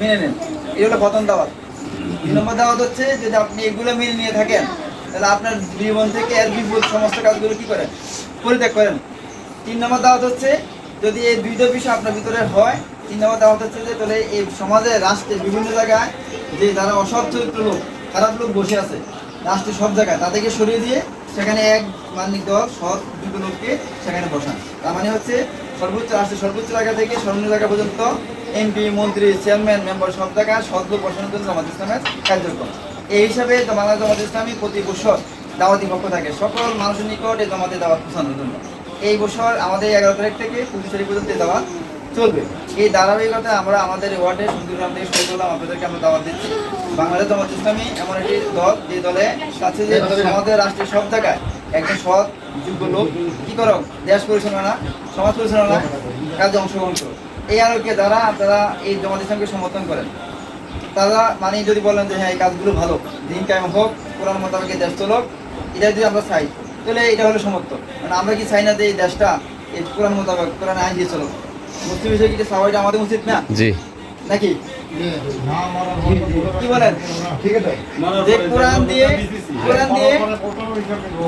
মেনে নেন। হলো প্রথম দাওয়াত। নম্বর দাওয়াত হচ্ছে, যদি আপনি এগুলো নিয়ে থাকেন, তাহলে আপনার জীবন থেকে এর বিপুল সমস্ত কাজগুলো কি করেন? পরিত্যাগ করেন। তিন নম্বর দাওয়াত হচ্ছে, যদি এই দুইটা বিষয় আপনার ভিতরে হয়, তিন নম্বর দাওয়াত হচ্ছে যে, তাহলে এই সমাজে রাষ্ট্রে বিভিন্ন জায়গায় যে যারা অসৎ চরিত্র লোক, খারাপ লোক বসে আছে রাষ্ট্রের সব জায়গায়, তাদেরকে সরিয়ে দিয়ে সেখানে এক মানিক দল সৎ দুটো লোককে সেখানে বসান। তার মানে হচ্ছে সর্বোচ্চ রাষ্ট্রের সর্বোচ্চ জায়গা থেকে সর্বনিম্ন জায়গা পর্যন্ত এমপি মন্ত্রী, চেয়ারম্যান, মেম্বার সব জায়গায় লোক বসানোর জন্য জামাত ইসলামের কার্যক্রম। এই হিসাবে বাংলা জামাত ইসলামী প্রতি বছর দাওয়াতি পক্ষ থাকে সকল মানুষের নিকট এই জামাতে দাওয়াত পৌঁছানোর জন্য। এই বছর আমাদের এগারো তারিখ থেকে পঁচিশ তারিখ পর্যন্ত দাওয়াত চলবে। এই ধারাবাহিকতায় আমরা আমাদের ওয়ার্ডে সুন্দরগ্রাম থেকে শুরু করলাম। আপনাদেরকে আমরা দাওয়াত দিচ্ছি। বাংলাদেশ ইসলামী এমন একটি দল, যে দলে কাছে যে আমাদের রাষ্ট্রের সব জায়গায় একজন সৎ, যোগ্য লোক, কি করো? দেশ পরিচালনা, সমাজ পরিচালনা কাজে অংশগ্রহণ করো এই যারা আপনারা এই ইসলামকে সমর্থন করেন। তারা মানে যদি বলেন যে হ্যাঁ এই কাজগুলো ভালো, দিন কায়েম হোক, কোরআন মোতাবেক দেশ চলক, এটা যদি আমরা চাই, তাহলে এটা হলো সমর্থন। মানে আমরা কি চাই না যে এই দেশটা এই কোরআন মোতাবেক, কোরআন আইন দিয়ে চলক? মুসলিম হিসেবে কি এটা আমাদের উচিত না? জি। নাকি? কি বলেন? যে কোরআন দিয়ে কোরআন দিয়ে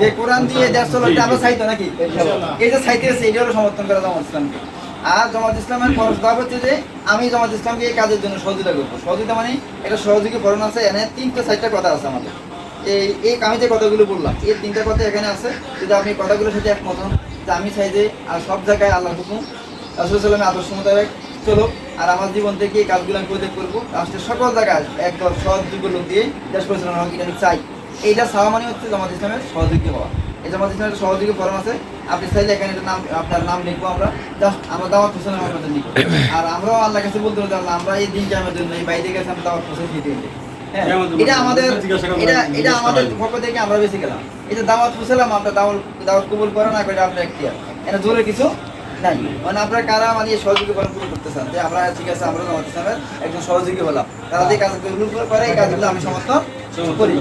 যে কোরআন দিয়ে দেশ চলো আমরা চাইতো নাকি? এই যে চাইতেছে এটা হলো সমর্থন করা জামাত ইসলামকে। আর জামাত ইসলামের খরচ দাব হচ্ছে যে আমি জামাত ইসলামকে এই কাজের জন্য সহযোগিতা করব। সহযোগিতা মানে এটা সহযোগী ফলন আছে এনে তিনটা চারটা কথা আছে আমাদের। এই এই আমি যে কথাগুলো বললাম এই তিনটা কথা এখানে আছে। যদি আপনি কথাগুলোর সাথে একমত হন যে আমি চাই যে আর সব জায়গায় আল্লাহ হুকুম রাসুলামের আদর্শ মোতাবেক চলো আর আমার জীবন থেকে এই কাজগুলো আমি পরিত্যাগ করব। রাষ্ট্রের সকল জায়গায় একদল সহযোগ্য লোক দিয়ে দেশ পরিচালনা হোক এটা আমি চাই। এইটা চাওয়া মানে হচ্ছে জামাত ইসলামের সহযোগী হওয়া। এই জামাত ইসলামের সহযোগী ফরম আছে। আপনি চাইলে এখানে নাম আপনার নাম লিখব আমরা। জাস্ট আমরা দাওয়াত হোসেন আপনাদের লিখব আর আমরাও আল্লাহ কাছে বলতে পারি আল্লাহ আমরা এই দিন আমার জন্য এই বাইরে গেছে আমরা দাওয়াত হোসেন দিয়ে দিই এটা আমাদের এটা এটা আমাদের পক্ষ থেকে আমরা বেশি গেলাম। এটা দাওয়াত আমরা দাওয়াত দাওয়াত কবুল করে না করে আপনার একটি এটা জোরে কিছু নাই। মানে আপনারা কারা মানে সহযোগী পালন করে করতে চান? যে আমরা ঠিক আছে, আমরা জামাত ইসলামের একজন সহযোগী হলাম। তারা যে কাজগুলো করে, এই কাজগুলো আমি সমর্থন করি।